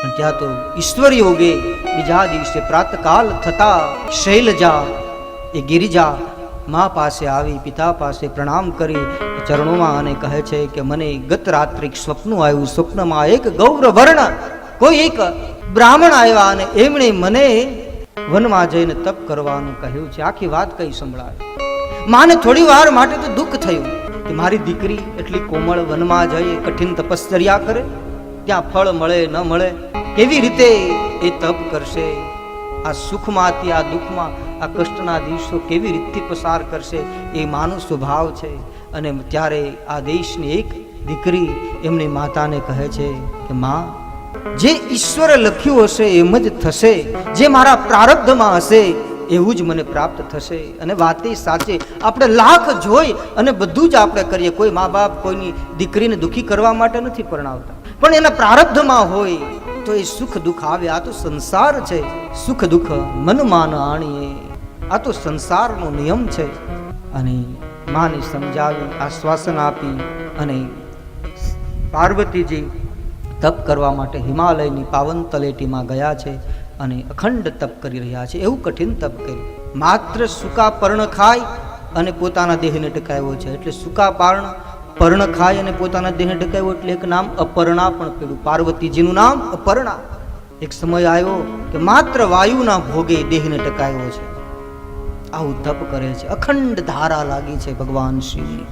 પણ ત્યાં તો ઈશ્વર યોગે બીજા દિવસે પ્રાતકાલ થતા શૈલજા, એ ગિરિજા મા પાસે આવી, પિતા પાસે પ્રણામ કરી, ચરણોમાં અને કહે છે કે મને ગત રાત્રિક સ્વપ્ન આવ્યું. સ્વપ્નમાં એક ગૌરવર્ણ, કોઈ એક બ્રાહ્મણ આવ્યા અને એમણે મને વનમાં જઈને તપ કરવાનું કહ્યું છે. આખી વાત કઈ સંભળાય? માને થોડી વાર માટે તો દુઃખ થયું કે મારી દીકરી એટલી કોમળ વનમાં જઈ, કઠિન તપશ્ચર્યા કરે, ત્યાં ફળ મળે, ન મળે કેવી રીતે એ તપ કરશે. આ સુખમાંથી, આ દુઃખમાં, આ કષ્ટના દિવસો કેવી રીતથી પસાર કરશે એ માનો સ્વભાવ છે. અને ત્યારે આ દેશની એક દીકરી એમની માતાને કહે છે કે, માં, જે ઈશ્વરે લખ્યું હશે એમ જ થશે. જે મારા પ્રારબ્ધમાં હશે એવું જ મને પ્રાપ્ત થશે. અને વાત સાચી. આપણે લાખ જોઈ અને બધું જ આપણે કરીએ. કોઈ મા બાપ કોઈની દીકરીને દુખી કરવા માટે નથી પરણાવતા. પણ એના પ્રારબ્ધમાં હોય તો સુખ દુઃખ આવે, આ તો સંસાર છે. સુખ દુઃખ મનમાન આણીએ, આ તો સંસારનો નિયમ છે. અને માને સમજાવી, આશ્વાસન આપી અને પાર્વતીજી તપ કરવા માટે હિમાલયની પાવન તલેટીમાં ગયા છે અને અખંડ તપ કરી રહ્યા છે. એવું કઠિન તપ કર્યું. માત્ર સૂકા પર્ણ ખાય અને પોતાના દેહને ટકાવ્યો છે. એટલે સૂકા પર્ણ પર્ણ ખાય અને પોતાના દેહને ટકાવ્યો એટલે એક નામ અપર્ણા પણ પડ્યું. પાર્વતીજીનું નામ અપર્ણા. એક સમય આવ્યો કે માત્ર વાયુના ભોગે દેહને ટકાવ્યો છે. આવું તપ કરે છે. અખંડ ધારા લાગી છે ભગવાન શિવની